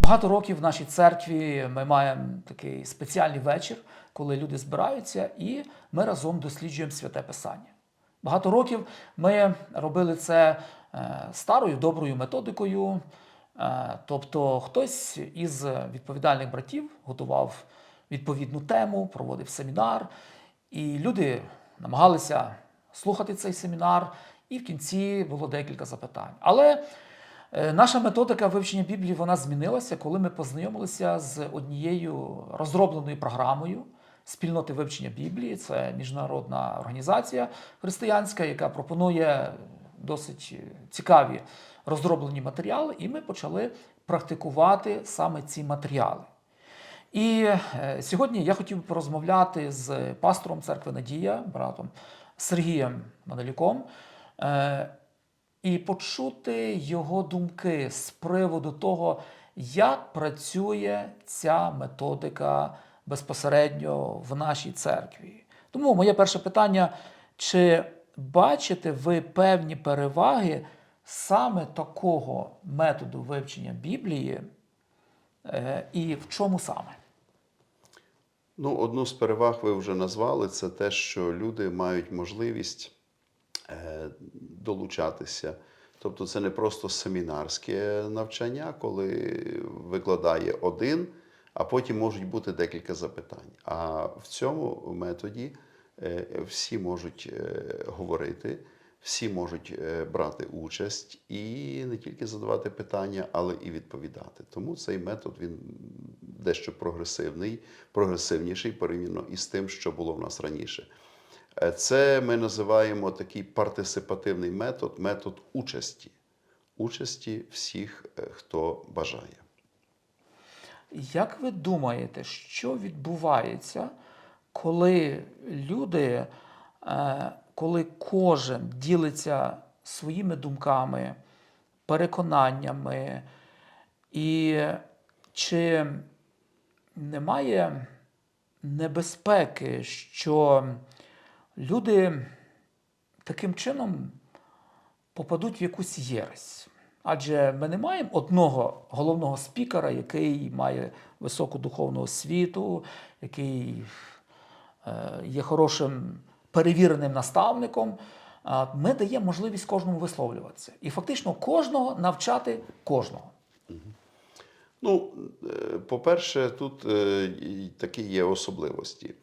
Багато років в нашій церкві ми маємо такий спеціальний вечір, коли люди збираються і ми разом досліджуємо святе писання. Багато років ми робили це е, старою доброю методикою. Е, Тобто хтось із відповідальних братів готував відповідну тему, проводив семінар, і люди намагалися слухати цей семінар, і в кінці було декілька запитань. Але Наша методика вивчення Біблії вона змінилася, коли ми познайомилися з однією розробленою програмою спільноти вивчення Біблії. Це міжнародна організація християнська, яка пропонує досить цікаві розроблені матеріали, і ми почали практикувати саме ці матеріали. І е, сьогодні я хотів порозмовляти з пастором церкви Надія, братом Сергієм Манелюком, е, і почути його думки з приводу того, як працює ця методика безпосередньо в нашій церкві. Тому моє перше питання: чи бачите ви певні переваги саме такого методу вивчення Біблії, е, і в чому саме? Ну, одну з переваг ви вже назвали це те, що люди мають можливість долучатися. Тобто, це не просто семінарське навчання, коли викладає один, а потім можуть бути декілька запитань. А в цьому методі е, всі можуть е, говорити, всі можуть е, брати участь і не тільки задавати питання, але і відповідати. Тому цей метод він дещо прогресивний, прогресивніший порівняно із тим, що було в нас раніше. Е, Це ми називаємо такий партисипативний метод, метод участі. Участі всіх, е, хто бажає. Як ви думаєте, що відбувається, коли люди, е, коли кожен ділиться своїми думками, переконаннями, і чи немає небезпеки, що люди таким чином попадуть в якусь єресь? Адже ми не маємо одного головного спікера, який має високу духовну освіту, який е, є хорошим перевіреним наставником. Ми даємо можливість кожному висловлюватися. І фактично кожного навчати кожного. Ну, е, по-перше, тут е, такі є особливості.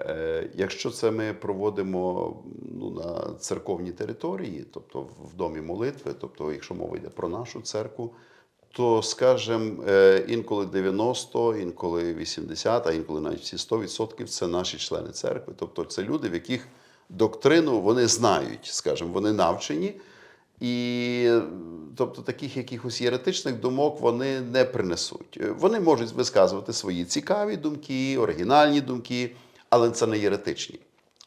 Е, Якщо це ми проводимо ну, на церковній території, тобто в домі молитви, тобто, якщо мова йде про нашу церкву, то, скажімо, е, інколи 90, інколи 80, а інколи навіть всі 100% це наші члени церкви. Тобто це люди, в яких доктрину вони знають, скажімо, вони навчені. І тобто таких якихось єретичних думок вони не принесуть. Вони можуть висказувати свої цікаві думки, оригінальні думки, але це не єретичні.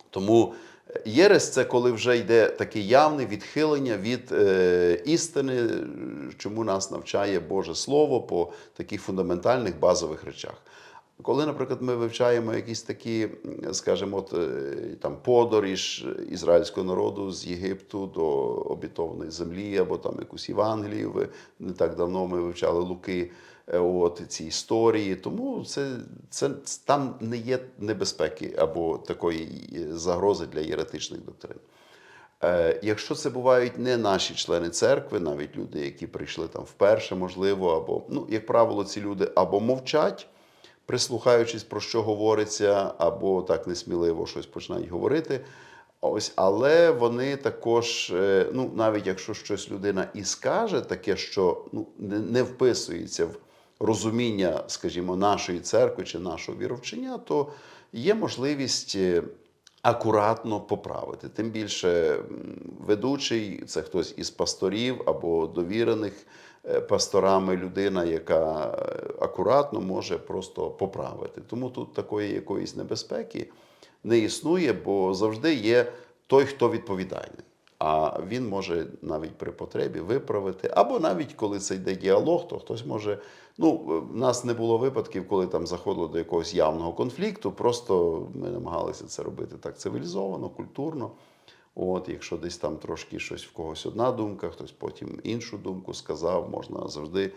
Тому е, єресь це коли вже йде таке явне відхилення від е, істини, чому нас навчає Боже Слово по таких фундаментальних базових речах. Коли, наприклад, ми вивчаємо якісь такі, скажімо, от, е, там подоріж ізраїльського народу з Єгипту до обітованої землі, або там якусь Євангелію, не так давно ми вивчали Луки, от ці історії. Тому це, це там не є небезпеки або такої е, загрози для єретичних доктрин. Е, Якщо це бувають не наші члени церкви, навіть люди, які прийшли там вперше, можливо, або, ну, як правило, ці люди або мовчать, прислухаючись, про що говориться, або так несміливо щось починають говорити. Ось, але вони також, е, ну, навіть якщо щось людина і скаже, таке, що ну, не вписується в розуміння, скажімо, нашої церкви чи нашого віровчення, то є можливість е, акуратно поправити. Тим більше ведучий це хтось із пасторів або довірених е, пасторами людина, яка е, акуратно може просто поправити. Тому тут такої якоїсь небезпеки не існує, бо завжди є той, хто відповідальний. А він може навіть при потребі виправити, або навіть коли це йде діалог, то хтось може. Ну, в нас не було випадків, коли там заходило до якогось явного конфлікту. Просто ми намагалися це робити так цивілізовано, культурно. От, якщо десь там трошки щось в когось одна думка, хтось потім іншу думку сказав, можна завжди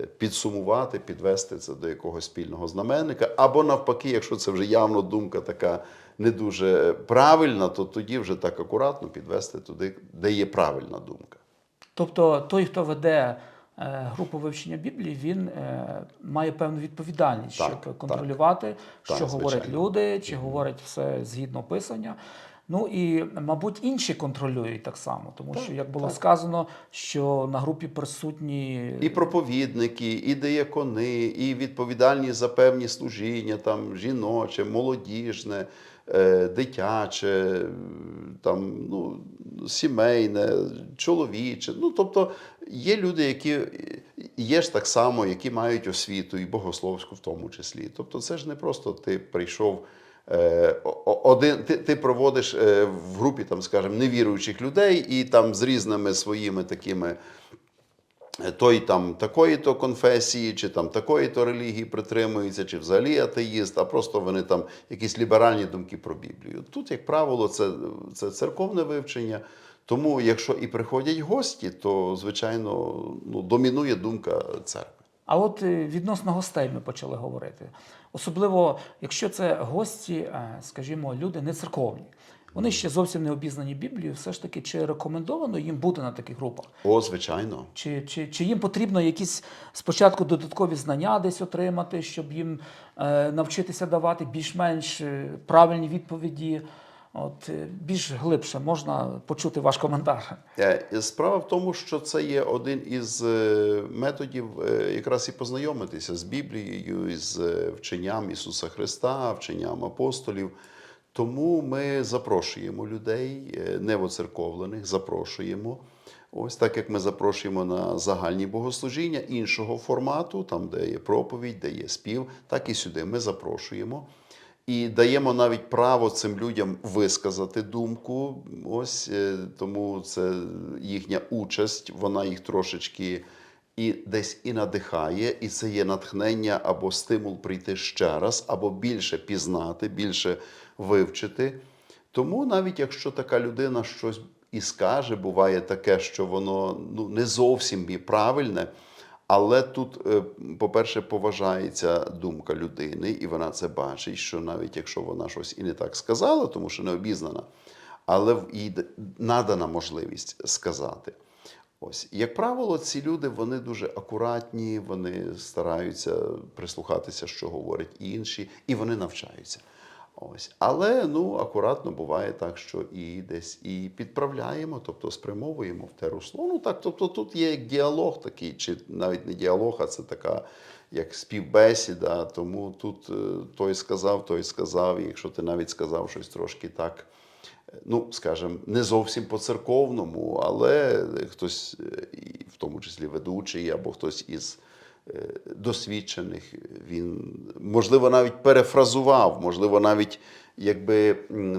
е, підсумувати, підвести це до якогось спільного знаменника. Або навпаки, якщо це вже явно думка така не дуже правильна, то тоді вже так акуратно підвести туди, де є правильна думка. Тобто той, хто веде е, групу вивчення Біблії, він е, має певну відповідальність, Так, щоб контролювати, що Так, говорять звичайно. люди, чи говорять все згідно писання. Ну і, мабуть, інші контролюють так само, тому що, як було сказано, що на групі присутні І проповідники, і деякони, і відповідальні за певні служіння, там жіноче, молодіжне, е, дитяче, там, ну, сімейне, чоловіче. Ну, тобто є люди, які є ж так само, які мають освіту, і богословську в тому числі. Тобто, це ж не просто ти прийшов. Е, Один ти, ти проводиш е, в групі, там, скажімо, невіруючих людей, і там з різними своїми такими той там такої-то конфесії, чи там такої-то релігії притримується, чи взагалі атеїст, а просто вони там якісь ліберальні думки про Біблію. Тут, як правило, це, це церковне вивчення. Тому, якщо і приходять гості, то звичайно ну, домінує думка церкви. А от е, відносно гостей ми почали говорити. Особливо, якщо це гості, е, скажімо, люди не церковні. Вони ще зовсім не обізнані Біблією, все ж таки, чи рекомендовано їм бути на таких групах? О, звичайно. Чи, чи, чи їм потрібно якісь спочатку додаткові знання десь отримати, щоб їм е, навчитися давати більш-менш е, правильні відповіді? От, е, більш глибше можна почути ваш коментар. Е, Справа в тому, що це є один із е, методів якраз і познайомитися з Біблією, з вченням Ісуса Христа, вченням апостолів. Тому ми запрошуємо людей, невоцерковлених, запрошуємо. Ось так як ми запрошуємо на загальні богослужіння іншого формату, там, де є проповідь, де є спів, так і сюди ми запрошуємо. І даємо навіть право цим людям висказати думку. Ось е, тому це їхня участь, вона їх трошечки і десь і надихає, і це є натхнення або стимул прийти ще раз, або більше пізнати, більше вивчити. Тому навіть якщо така людина щось і скаже, буває таке, що воно ну, не зовсім правильне. Але тут, е, по-перше, поважається думка людини, і вона це бачить, що навіть якщо вона щось і не так сказала, тому що не обізнана, але їй надана можливість сказати. Ось, як правило, ці люди вони дуже акуратні, вони стараються прислухатися, що говорять інші, і вони навчаються. Ось. Але ну, акуратно буває так, що і десь і підправляємо, тобто спрямовуємо в те русло. Ну так, тобто тут є як діалог такий, чи навіть не діалог, а це така як співбесіда. Тому тут е, той сказав, той сказав. І якщо ти навіть сказав щось трошки так, ну скажімо, не зовсім по-церковному, але хтось, е, в тому числі ведучий, або хтось із досвідчених, він можливо навіть перефразував, можливо, навіть якби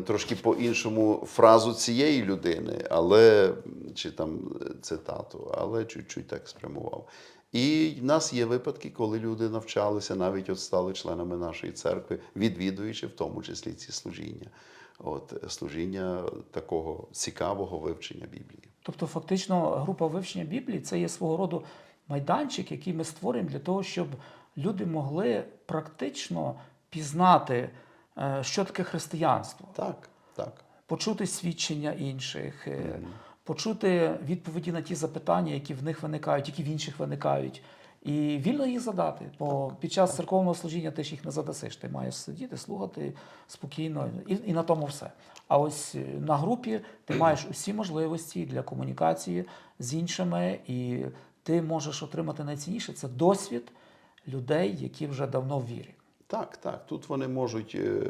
трошки по-іншому фразу цієї людини, але чи там е, цитату, але чуть-чуть так спрямував. І в нас є випадки, коли люди навчалися, навіть от стали членами нашої церкви, відвідуючи в тому числі ці служіння. От служіння такого цікавого вивчення Біблії. Тобто, фактично, група вивчення Біблії це є свого роду майданчик, який ми створюємо для того, щоб люди могли практично пізнати, е, що таке християнство, Так, так. почути свідчення інших, е, почути відповіді на ті запитання, які в них виникають, які в інших виникають. І вільно їх задати, бо під час церковного служіння ти ж їх не задасиш. Ти маєш сидіти, слухати спокійно, і, і на тому все. А ось е, на групі ти маєш усі можливості для комунікації з іншими, і ти можеш отримати найцінніше це досвід людей, які вже давно в вірі. Так, так. Тут вони можуть е,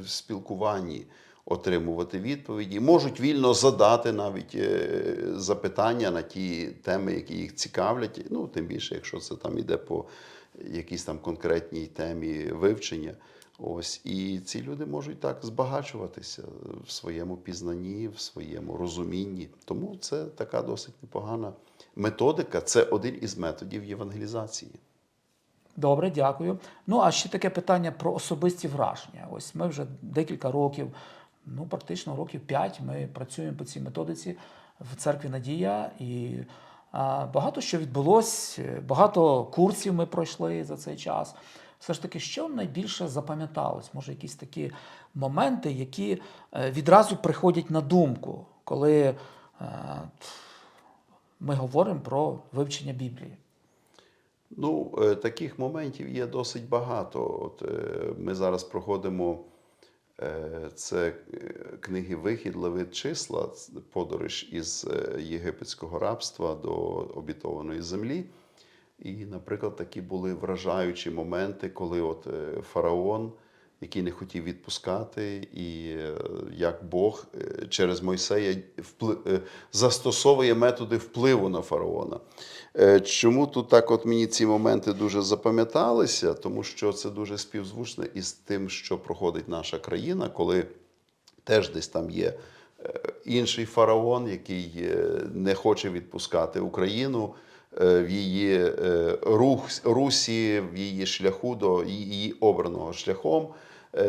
в спілкуванні отримувати відповіді, можуть вільно задати навіть е, запитання на ті теми, які їх цікавлять. Ну, тим більше, якщо це там іде по якійсь там конкретній темі вивчення. Ось і ці люди можуть так збагачуватися в своєму пізнанні, в своєму розумінні. Тому це така досить непогана методика. Це один із методів євангелізації. Добре, дякую. Ну а ще таке питання про особисті враження. Ось ми вже декілька років ну, практично років 5 ми працюємо по цій методиці в церкві Надія. І а, багато що відбулось, багато курсів ми пройшли за цей час. Все ж таки, що найбільше запам'яталось? Може, якісь такі моменти, які е, відразу приходять на думку, коли е, ми говоримо про вивчення Біблії. Ну, е, таких моментів є досить багато. От е, ми зараз проходимо е, це книги Вихід, Левит, числа, подорож із єгипетського рабства до обітованої землі. І, наприклад, такі були вражаючі моменти, коли от фараон, який не хотів відпускати, і е, як Бог е, через Мойсея е, застосовує методи впливу на фараона. Чому тут так от мені ці моменти дуже запам'яталися? Тому що це дуже співзвучно із тим, що проходить наша країна, коли теж десь там є інший фараон, який не хоче відпускати Україну в її рух, русі, в її шляху до її обраного шляхом,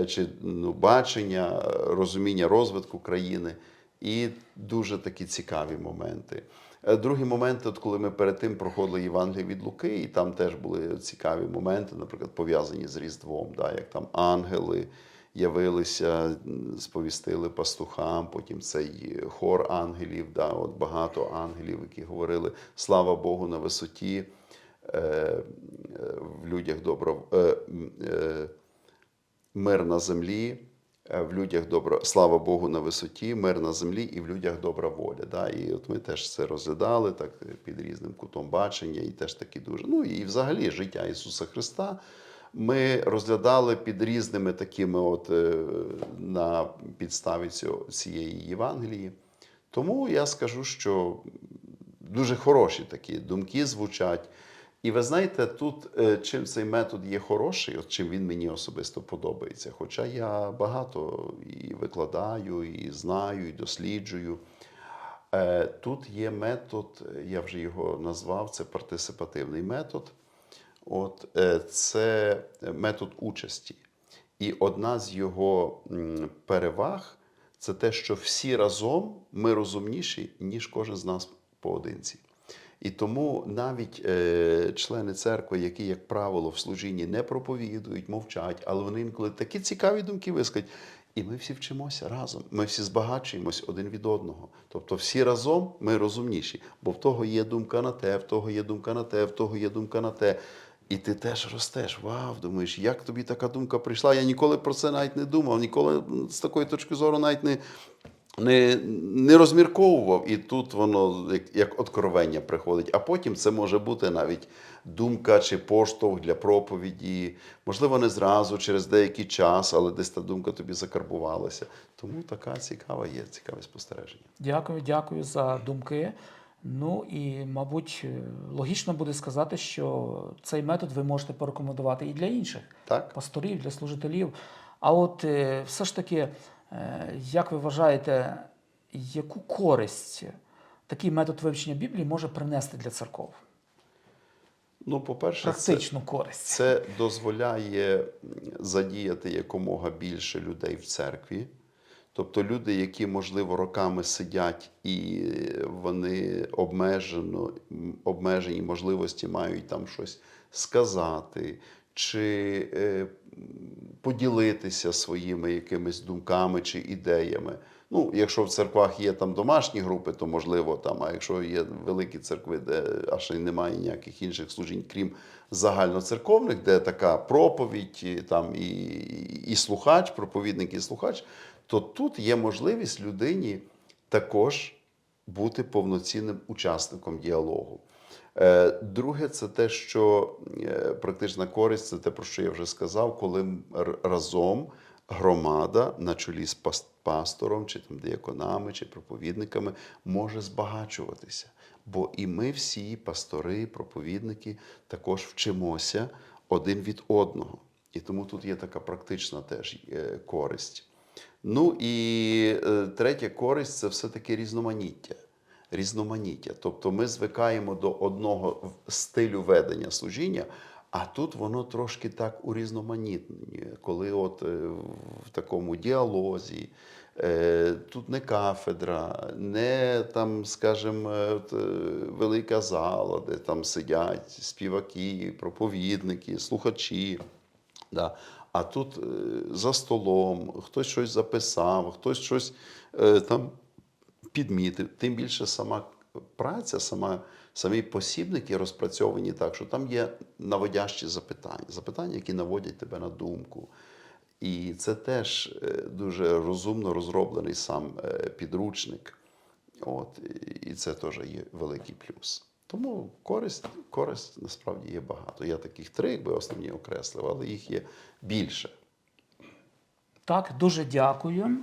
чи ну, бачення, е, розуміння розвитку країни. І дуже такі цікаві моменти. Е, Другий момент, от коли ми перед тим проходили Євангеліє від Луки, і там теж були цікаві моменти, наприклад, пов'язані з Різдвом, да, як там ангели явилися, сповістили пастухам, потім цей хор ангелів, да, от багато ангелів, які говорили слава Богу на висоті, е, е, в людях добро. Е, е, мир на землі, е, в людях добра, слава Богу на висоті, мир на землі і в людях добра воля. Да? І от ми теж це розглядали так під різним кутом бачення, і теж такі дуже. Ну і взагалі життя Ісуса Христа. Ми розглядали під різними такими, от е, на підставі цієї Євангелії. Тому я скажу, що дуже хороші такі думки звучать. І ви знаєте, тут е, чим цей метод є хороший, от чим він мені особисто подобається. Хоча я багато і викладаю, і знаю, і досліджую. Е, Тут є метод, я вже його назвав, це партисипативний метод. От, е, це метод участі. І одна з його переваг це те, що всі разом ми розумніші, ніж кожен з нас поодинці. І тому навіть е, члени церкви, які, як правило, в служінні не проповідують, мовчать, але вони інколи такі цікаві думки вискать. І ми всі вчимося разом. Ми всі збагачуємось один від одного. Тобто, всі разом ми розумніші, бо в того є думка на те, в того є думка на те, в того є думка на те. І ти теж ростеш. Вау, думаєш, як тобі така думка прийшла? Я ніколи про це навіть не думав, ніколи з такої точки зору навіть не, не, не розмірковував. І тут воно як, як откровення приходить. А потім це може бути навіть думка чи поштовх для проповіді. Можливо, не зразу, через деякий час, але десь та думка тобі закарбувалася. Тому така цікава є, цікаве спостереження. Дякую, дякую за думки. Ну і, мабуть, логічно буде сказати, що цей метод ви можете порекомендувати і для інших Так? пасторів, для служителів. А от е, все ж таки, як ви вважаєте, яку користь такий метод вивчення Біблії може принести для церков? Ну, по-перше, це, користь. Це дозволяє задіяти якомога більше людей в церкві. Тобто люди, які, можливо, роками сидять і вони обмежено, обмежені можливості мають там щось сказати, чи е, поділитися своїми якимись думками чи ідеями. Ну, якщо в церквах є там домашні групи, то можливо там, а якщо є великі церкви, де аж немає ніяких інших служінь, крім загальноцерковних, де така проповідь, там і, і слухач, проповідник і слухач, то тут є можливість людині також бути повноцінним учасником діалогу. Е, Друге, це те, що е, практична користь, це те, про що я вже сказав, коли разом громада на чолі з пас- пастором, чи там дияконами, чи проповідниками може збагачуватися. Бо і ми всі, пастори, проповідники, також вчимося один від одного. І тому тут є така практична теж е, користь. Ну і третя користь це все-таки різноманіття. Різноманіття. Тобто ми звикаємо до одного стилю ведення служіння, а тут воно трошки так урізноманітнює, коли от е, в такому діалозі, Е, Тут не кафедра, не там, скажімо, е, велика зала, де там сидять співаки, проповідники, слухачі. Да. А тут за столом хтось щось записав, хтось щось там підмітив. Тим більше сама праця, сама, самі посібники розпрацьовані так, що там є наводящі запитання, запитання, які наводять тебе на думку. І це теж е, дуже розумно розроблений сам е, підручник. От, і це теж є великий плюс. Тому користь, користь насправді є багато. Я таких три, якби основні окреслив, але їх є більше. Так, дуже дякую.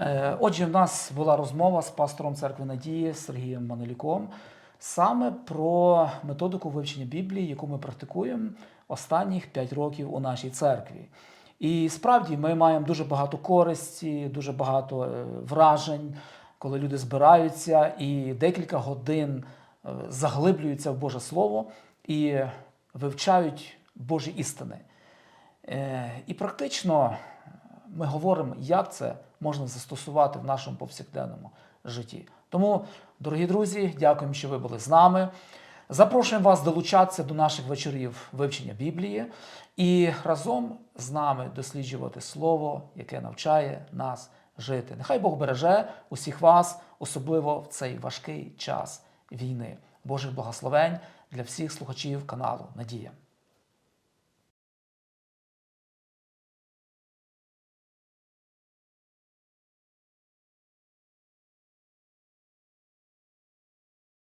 Е, Отже, в нас була розмова з пастором церкви Надії Сергієм Манелюком саме про методику вивчення Біблії, яку ми практикуємо останніх 5 років у нашій церкві. І справді ми маємо дуже багато користі, дуже багато е, вражень, коли люди збираються і декілька годин е, заглиблюються в Боже Слово і вивчають Божі істини. І практично ми говоримо, як це можна застосувати в нашому повсякденному житті. Тому, дорогі друзі, дякуємо, що ви були з нами. Запрошуємо вас долучатися до наших вечорів вивчення Біблії і разом з нами досліджувати Слово, яке навчає нас жити. Нехай Бог береже усіх вас, особливо в цей важкий час війни. Божих благословень для всіх слухачів каналу Надія.